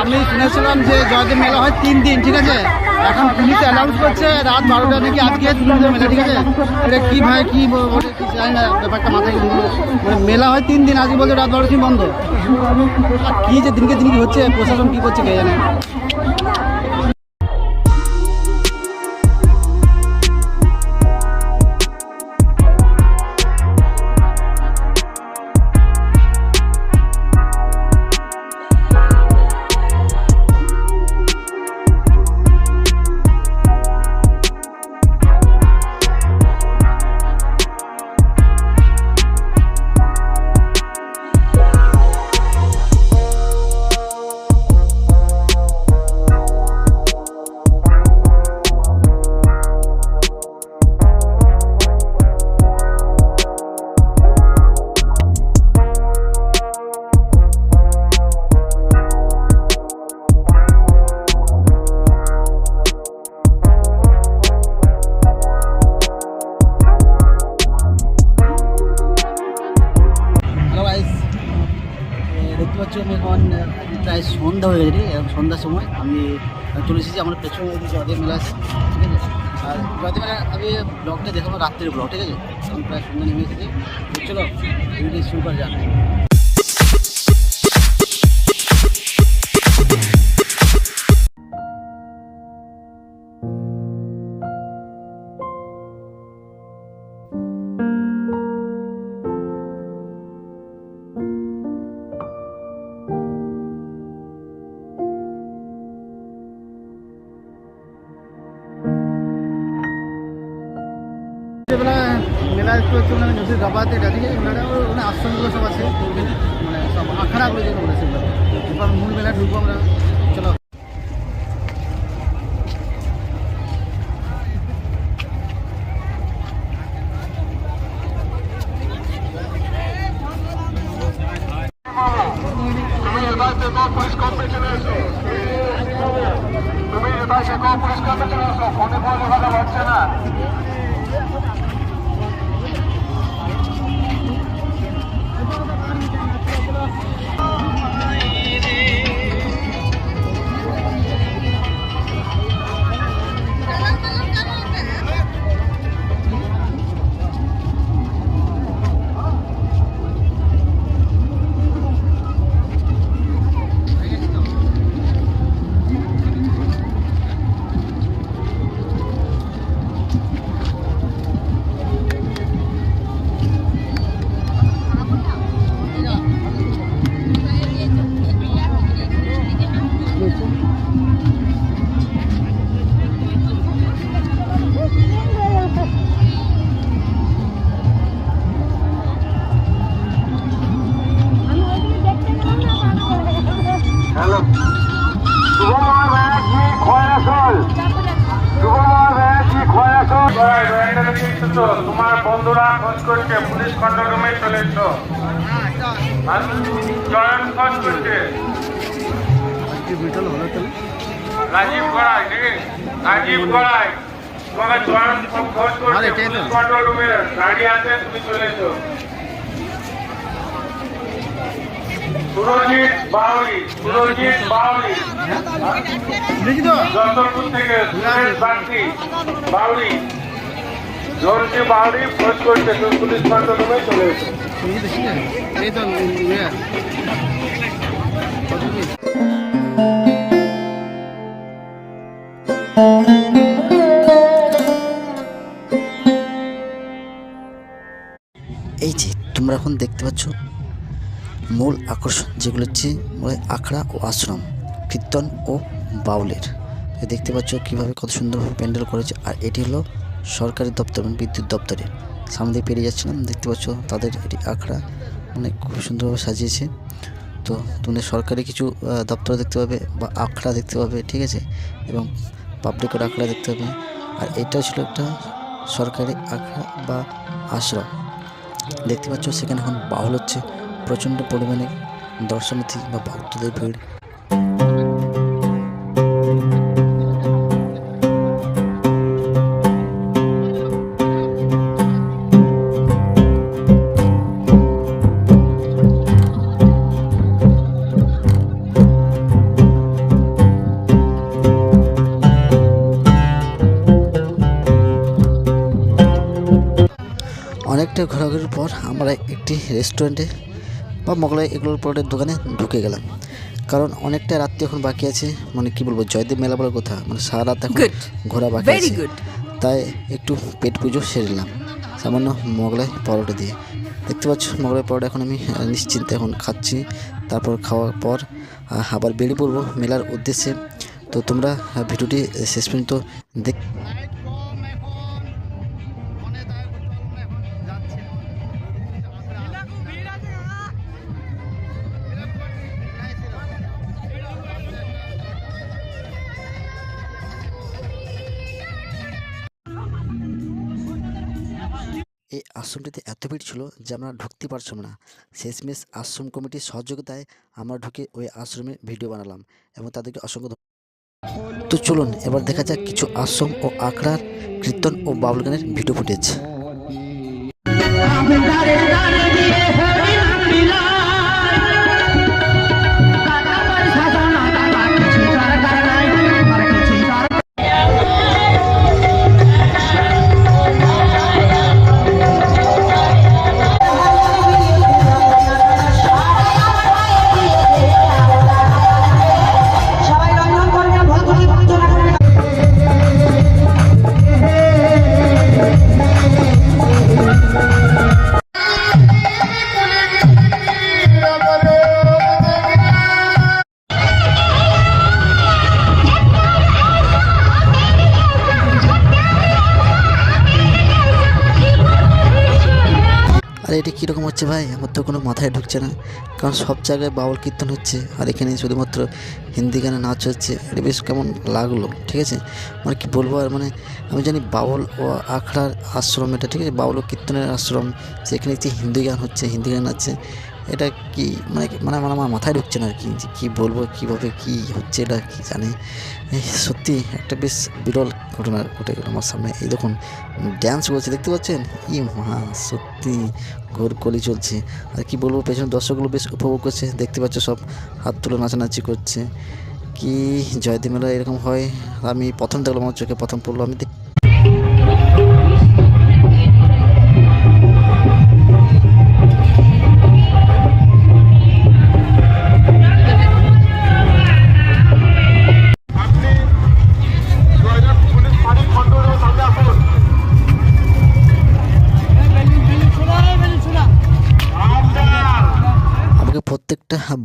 আমি শুনেছিলাম যে জয়দেব মেলা হয় তিন দিন, ঠিক আছে? এখন পুলিশ অ্যানাউন্স করছে, রাত বারোটা নাকি আজকে মেলা, ঠিক আছে? এটা কি ভাই, কি বলে কি জানি না, ব্যাপারটা মাথায় মানে মেলা হয় তিন দিন, আজকে বলছে রাত বারোটা দিন বন্ধ। আর কি যে দিনকে দিন কি হচ্ছে, প্রশাসন কি করছে কে জানে? প্রায় সন্ধ্যা হয়ে গেছে? সন্ধ্যার সময়। আমি চলে এসেছি, আমার পেছনে জয়দেব মেলা ঠিক আছে? আর জয়দেব মেলা, আমি ব্লগটা দেখাবো রাত্রের ব্লগ ঠিক আছে? প্রায় সন্ধ্যা নেমে এসেছি। চলো শুরু করা যাক। একটু হচ্ছে মানে নদীর গাবাতে আছে মেলাটা ওখানে আশ্রমগুলো সব আছে। মানে সব আখড়াগুলো যেগুলো বলে এবার মূল মেলা ঢুকবো আমরা। চলো। তুমি কম্পিটিশনে এসো ফোনে ফোনে কথা বলছে না। Oh. তোমার বন্ধুরা খোঁজ করছে পুলিশ কন্ট্রোল রুমে চলে এসো। চয়ন খোঁজ করছে। রাজীব গড়াই? রাজীব গড়াই। তোমাকে চয়ন খোঁজ করছে। পুলিশ কন্ট্রোল রুমে গাড়ি আছে তুমি চলে এসো। সুরজিৎ বাউরি সুরজিৎ বাউরি যশোরপুর থেকে সুরেশ বাগদি বাউরি জোরটি বাউরি খোঁজ করছে পুলিশ চলে? এই যে তোমরা এখন দেখতে পাচ্ছ মূল আকর্ষণ যেগুলো হচ্ছে আখড়া ও আশ্রম, কীর্তন ও বাউলের। দেখতে পাচ্ছ কীভাবে কত সুন্দরভাবে প্যান্ডেল করেছে। আর এটি হলো সরকারি দপ্তর মানে বিদ্যুৎ দপ্তরের। সামনে দিয়ে পেরিয়ে যাচ্ছিলাম, দেখতে পাচ্ছ তাদের এটি আখড়া মানে খুব সুন্দরভাবে সাজিয়েছে। তো তোমাদের সরকারি কিছু দপ্তর দেখতে পাবে বা আখড়া দেখতে পাবে, ঠিক আছে? এবং পাবলিকের আখড়া দেখতে পাবে। আর এটা ছিল একটা সরকারি আখড়া বা আশ্রম। দেখতে পাচ্ছ সেখানে এখন বাউল হচ্ছে। প্রচণ্ড পরিমাণে দর্শনার্থী বা ভক্তদের ভিড়। অনেকটা ঘোরাঘুরির পর আমরা একটি রেস্টুরেন্টে বা মোগলাই এগুলোর পরের দোকানে ঢুকে গেলাম। কারণ অনেকটা রাত্রি এখন বাকি আছে মানে কি বলব জয়দেব মেলা বলার কথা মানে সারা রাত এখন ঘোরা বাকি আছে। তাই একটু পেট পুজো সেরে নিলাম। সামান্য মোগলাই পরোটা দিয়ে। দেখতে পাচ্ছ মোগলাই পরোটা এখন আমি নিশ্চিন্তে এখন খাচ্ছি। তারপর খাওয়ার পর আবার বেরিয়ে পড়ব মেলার উদ্দেশ্যে। তো তোমরা ভিডিওটি শেষ পর্যন্ত দেখ এই আশ্রমটিতে এত ভিড় ছিল যে আমরা ঢুকতে পারছিলাম না। শেষমেশ আশ্রম কমিটির সহযোগিতায় আমরা ঢুকে ওই আশ্রমে ভিডিও বানালাম এবং তাদেরকে অসংখ্য তো চলুন, এবার দেখা যাক কিছু আশ্রম ও আখড়ার কীর্তন ও বাউল গানের ভিডিও ফুটেজ। আরে এটা কীরকম হচ্ছে ভাই? আমার তো কোনো মাথায় ঢুকছে না। কারণ সব জায়গায় বাউল কীর্তন হচ্ছে, আর এখানে শুধুমাত্র হিন্দি গানে নাচ হচ্ছে। এটা বেশ কেমন লাগল, ঠিক আছে? মানে কি বলব আর মানে আমি জানি বাউল ও আখড়ার আশ্রম এটা, ঠিক আছে? বাউল কীর্তনের আশ্রম সেখানে যে হিন্দি গান হচ্ছে, হিন্দি গান আছে এটা কি মানে কি- মানে আমার মাথায় ঢুকছে না আর কি, যে কী বলব, কীভাবে কী হচ্ছে এটা কি জানি। সত্যি একটা বেশ বিরল ঘটনা ঘটে গেল আমার সামনে। এই দেখুন ড্যান্স করছে, দেখতে পাচ্ছেন? ই মা সত্যি ঘোর কলি চলছে। আর কি বলব পেছনে দর্শকগুলো বেশ উপভোগ করছে, দেখতে পাচ্ছ সব হাত তুলে নাচানাচি করছে। কি জয়দেব মেলা এরকম হয়? আমি প্রথম দেখলাম, আমার চোখে প্রথম পড়ল, আমি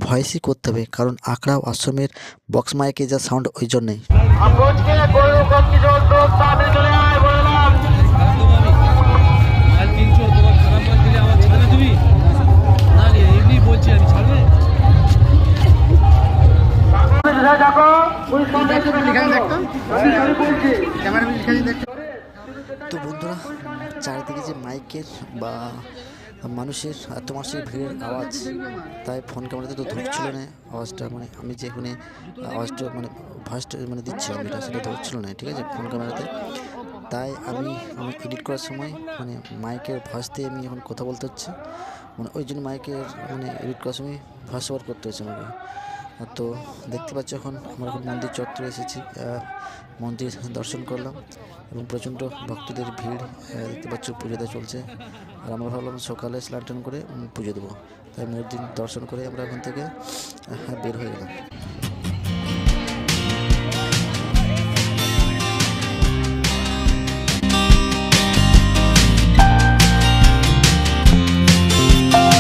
ভয়েসই করতে হবে, কারণ আঁকড়া ও আশ্রমের বক্স মাইকে যা সাউন্ড ওই জন্যই। তো বন্ধুরা, চারিদিকে যে মাইকের বা মানুষের এত মানুষের ভিড়ের আওয়াজ, তাই ফোন ক্যামেরাতে তো ধরছিল না। আওয়াজটা মানে আমি যেখানে আওয়াজটা মানে ভয়েসটা মানে দিচ্ছিলাম, এটা সেটা ধরছিল না, ঠিক আছে ফোন ক্যামেরাতে তাই আমি আমি এডিট করার সময় মানে মাইকের ভয়েস দিয়ে আমি এখন কথা বলতে হচ্ছে। মানে ওই জন্য মাইকের মানে এডিট করার সময় ভয়েস ওভার করতে হচ্ছে আমাকে। তো দেখতে পাচ্ছ এখন আমরা এখন মন্দির চত্বরে এসেছি। মন্দির দর্শন করলাম এবং প্রচণ্ড ভক্তদের ভিড় দেখতে পাচ্ছ পুজোটা চলছে। আর আমরা ভাবলাম সকালে স্নান করে পুজো দেবো। তাই মন্দির দর্শন করে আমরা ওখান থেকে বের হয়ে গেলাম।